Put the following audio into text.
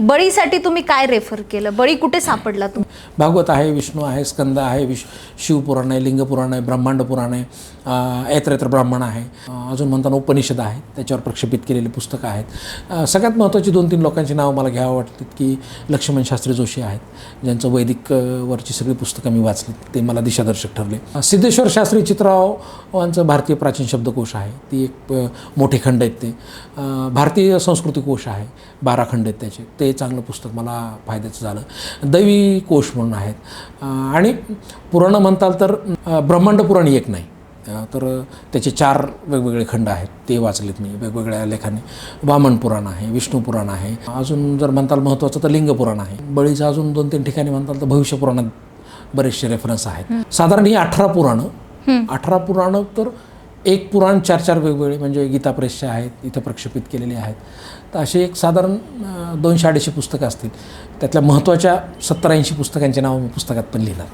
बळीसाठी तुम्ही काय रेफर केलं? बळी कुठे सापडला तुम्ही? भागवत आहे विष्णू आहे स्कंद आहे विश शिवपुराण आहे लिंगपुराण आहे ब्रह्मांड पुराण आहे अं, ऐत्रैत्र ब्राह्मण आहे. अजून म्हणताना उपनिषद आहे त्याच्यावर प्रक्षेपित केलेली पुस्तकं आहेत. सगळ्यात महत्त्वाची दोन तीन लोकांची नावं मला घ्यावं वाटतात की लक्ष्मण शास्त्री जोशी आहेत ज्यांचं वैदिक वरची सगळी पुस्तकं मी वाचली ते मला दिशादर्शक ठरले. सिद्धेश्वर शास्त्री चित्रावांचं भारतीय प्राचीन शब्दकोश आहे ती एक मोठे खंड आहेत ते. भारतीय संस्कृती कोश आहे बारा खंड आहेत त्याचे. ते चांगलं पुस्तक मला फायद्याचं झालं. दैवी कोश म्हणून आहेत. आणि पुराणं म्हणताल तर ब्रह्मांड पुराण एक नाही. तर त्याचे चार वेगवेगळे खंड आहेत. ते वाचलेत मी. वेगवेगळ्या लेखाने. वामन पुराण आहे विष्णू पुराण आहे. अजून जर म्हणताल महत्त्वाचं तर लिंग पुराण आहे. बळीचं अजून दोन तीन ठिकाणी म्हणताल तर भविष्य पुराणात बरेचसे रेफरन्स आहेत. साधारण ही अठरा पुराणं. अठरा पुराणं तर एक पुराण चार चार वेगवेगळे म्हणजे गीता प्रेसचे आहेत इथं प्रक्षेपित केलेले आहेत. तर असे एक साधारण दोनशे अडीचशे पुस्तकं असतील. त्यातल्या महत्त्वाच्या सत्तर ऐंशी पुस्तकांची नावं मी पुस्तकात पण लिहिणार.